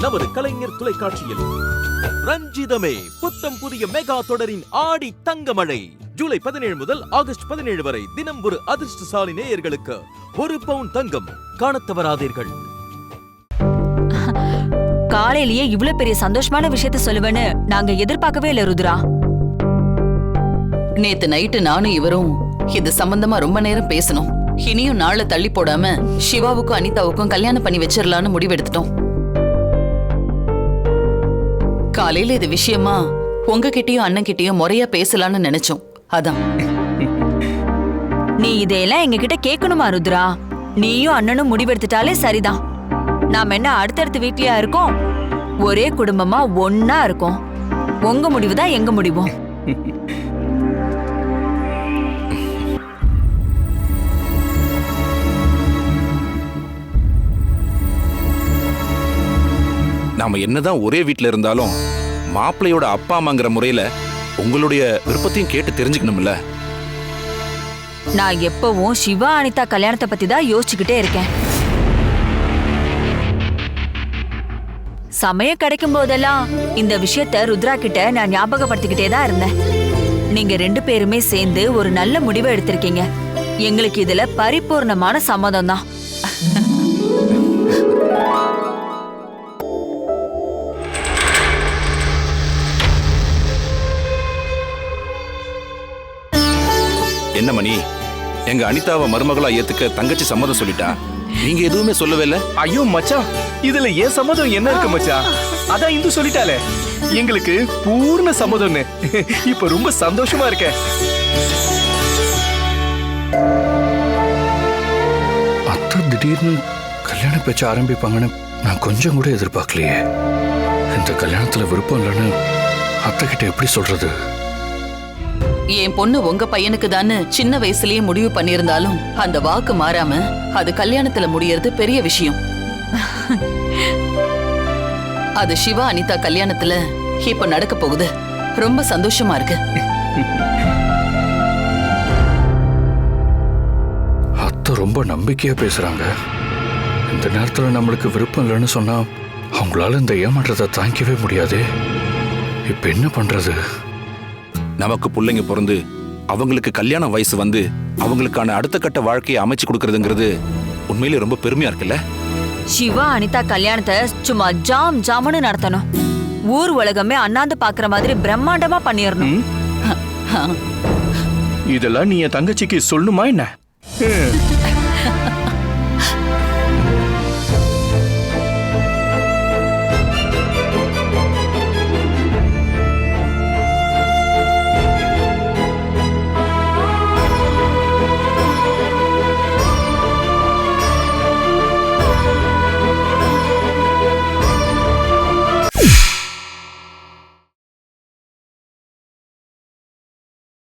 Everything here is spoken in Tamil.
நமது கலைஞர் தொலைக்காட்சியில். ரஞ்சிதமே புத்தம் புதிய மெகா தொடரின் ஆடி தங்கமழை. ஜூலை பதினேழு முதல் ஆகஸ்ட் பதினேழு வரை தினம் ஒரு அதிர்ஷ்டசாலி நேயர்களுக்கு ஒரு பவுன் தங்கம் காணத் தவறாதீர்கள் காலையிலேயே இவ்ளோ பெரிய சந்தோஷமான விஷயத்த சொல்லுவேன்னு நாங்க எதிர்பார்க்கவே இல்ல ருத்ரா. நேத்து நைட்டு நானும் இவரும் இது சம்பந்தமா ரொம்ப நேரம் பேசணும். இனியும் நாளை தள்ளி போடாம சிவாவுக்கும் அனிதாவுக்கும் கல்யாணம் பண்ணி வச்சிடலான்னு முடிவெடுத்துட்டோம். காலையில இது விஷயமா? உங்ககிட்டயும் அண்ணன் கிட்டயும் முறையா பேசலாம்னு நினைச்சோம். அதான். நீ இதையெல்லாம் எங்க கிட்ட கேட்கணுமா ருத்ரா? நீயும் அண்ணனும் முடிவெடுத்துட்டாலே சரிதான். நாம என்ன அடுத்தடுத்த வீட்லயா இருக்கோம்? ஒரே குடும்பமா ஒன்னா இருக்கோம். உங்க முடிவுதான் எங்க முடிவும்? நாம என்னதான் ஒரே வீட்ல இருந்தாலும் மாப்பிள்ளையோட அப்பா அம்மாங்கிற முறையில உங்களுடைய விருப்பத்தையும் கேட்டு தெரிஞ்சுக்கணும்ல? நான் எப்பவும் சிவா அனிதா கல்யாணத்தை பத்தி தான் யோசிச்சுக்கிட்டே இருக்கேன். சமயம் கிடைக்கும் போதெல்லாம் இந்த விஷயத்த ருத்ரா கிட்ட நான் ஞாபகப்படுத்திக்கிட்டே தான் இருந்தேன். நீங்க ரெண்டு பேருமே சேர்ந்து ஒரு நல்ல முடிவை எடுத்திருக்கீங்க. எங்களுக்கு இதுல பரிபூர்ணமான சம்மதம் தான். என்ன மணி? எங்க அனிதாவை மருமகளா ஏத்துக்க தங்கச்சி சம்மதம் சொல்லிட்டா? நீங்க எதுவுமே சொல்லவே இல்ல? ஐயோ மச்சான் இதுல ஏன் சம்மதம் என்ன இருக்கு மச்சான் அதான் இந்து சொல்லிட்டாலே எங்களுக்கு பூர்ண சம்மதம்னு. இப்ப ரொம்ப சந்தோஷமா இருக்கேன் அத்தை திடீர்னு கல்யாண பேச்ச ஆரம்பிப்பாங்கன்னு நான் கொஞ்சம் கூட எதிர்பார்க்கலையே. இந்த கல்யாணத்துல விருப்பம் இல்லைன்னு அத்தை கிட்ட எப்படி சொல்றது? என் பொண்ணு உங்க பையனுக்கு தானே சின்ன வயசுலயே முடிவு பண்ணியிருந்தாலும் அந்த வாக்கு மாறாம அது கல்யாணத்துல முடியறது பெரிய விஷயம். அது சிவா அனிதா கல்யாணத்துல இப்ப நடக்க போகுது. ரொம்ப சந்தோஷமா இருக்கு. அத்தை ரொம்ப நம்பிக்கையா பேசுறாங்க. இந்த நேரத்துல நம்மளுக்கு விருப்பம் இல்லைன்னு சொன்னா அவங்களால இந்த ஏமாற்றத்தை தாங்கிக்கவே முடியாது. இப்ப என்ன பண்றது? நமக்கு பிள்ளைங்க பிறந்து அவங்களுக்கு கல்யாண வயசு வந்து அவங்களுக்கான அடுத்த கட்ட வாழ்க்கையை அமைச்சு கொடுக்கறதுங்கிறது உண்மையிலேயே ரொம்ப பெருமையா இருக்குல்ல? சிவா அனிதா கல்யாணத்தை சும்மா ஜாம் ஜாமுன்னு நடத்தணும். ஊர் உலகமே அண்ணாந்து பாக்குற மாதிரி பிரம்மாண்டமா பண்ணிடணும் இதெல்லாம் நீ என் தங்கச்சிக்கு சொல்லுமா என்ன.